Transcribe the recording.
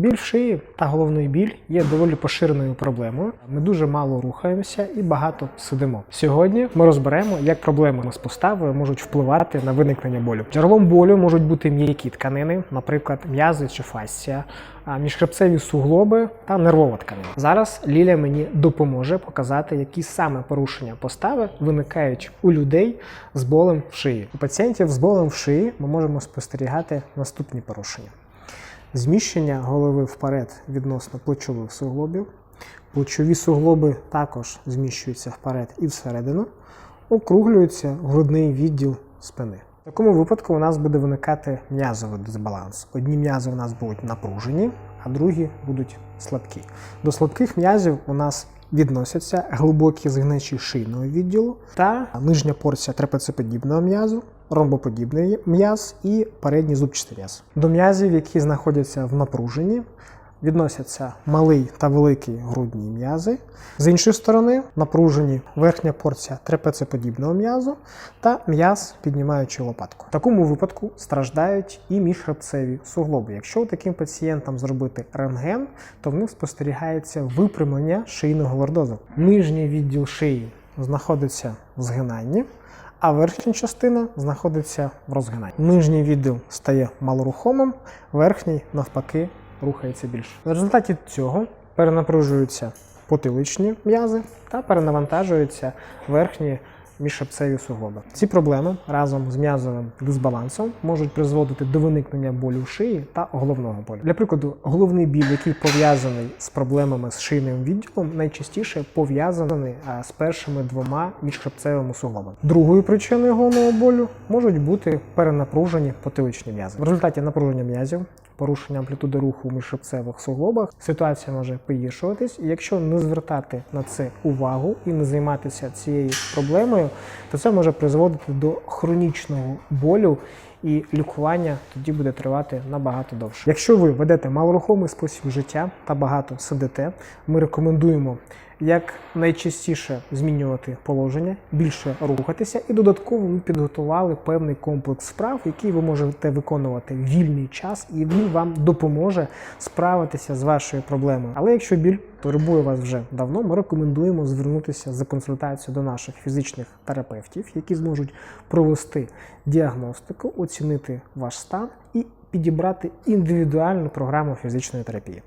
Біль в шиї та головний біль є доволі поширеною проблемою. Ми дуже мало рухаємося і багато сидимо. Сьогодні ми розберемо, як проблеми з поставою можуть впливати на виникнення болю. Джерелом болю можуть бути м'які тканини, наприклад, м'язи чи фасція, міжхребцеві суглоби та нервова тканина. Зараз Ліля мені допоможе показати, які саме порушення постави виникають у людей з болем в шиї. У пацієнтів з болем в шиї ми можемо спостерігати наступні порушення. Зміщення голови вперед відносно плечових суглобів. Плечові суглоби також зміщуються вперед і всередину, округлюється грудний відділ спини. В такому випадку у нас буде виникати м'язовий дисбаланс. Одні м'язи у нас будуть напружені, а другі будуть слабкі. До слабких м'язів у нас відносяться глибокі згнечі шийного відділу та нижня порція трапецеподібного м'язу, ромбоподібний м'яз і передній зубчастий м'яз. До м'язів, які знаходяться в напруженні, відносяться малий та великий грудні м'язи. З іншої сторони, напружені верхня порція трапецеподібного м'язу та м'яз, піднімаючи лопатку. В такому випадку страждають і міжхребцеві суглоби. Якщо таким пацієнтам зробити рентген, то в них спостерігається випрямлення шийного лордозу. Нижній відділ шиї знаходиться в згинанні. А верхня частина знаходиться в розгинанні. Нижній відділ стає малорухомим, верхній, навпаки, рухається більше. В результаті цього перенапружуються потиличні м'язи та перенавантажуються верхні міжшипцеві суглоби. Ці проблеми разом з м'язовим дисбалансом можуть призводити до виникнення болю в шиї та головного болю. Для прикладу, головний біль, який пов'язаний з проблемами з шийним відділом, найчастіше пов'язаний а, з першими двома міжхребцевими суглобами. Другою причиною головного болю можуть бути перенапружені потиличні м'язи. В результаті напруження м'язів порушення амплітуди руху в міжшипцевих суглобах, ситуація може погіршуватись. І якщо не звертати на це увагу і не займатися цією проблемою, то це може призводити до хронічного болю. І лікування тоді буде тривати набагато довше. Якщо ви ведете малорухомий спосіб життя та багато сидите, ми рекомендуємо як найчастіше змінювати положення, більше рухатися, і додатково ми підготували певний комплекс справ, які ви можете виконувати в вільний час, і він вам допоможе справитися з вашою проблемою. Але якщо біль турбує вас вже давно, ми рекомендуємо звернутися за консультацією до наших фізичних терапевтів, які зможуть провести діагностику, оцінити ваш стан і підібрати індивідуальну програму фізичної терапії.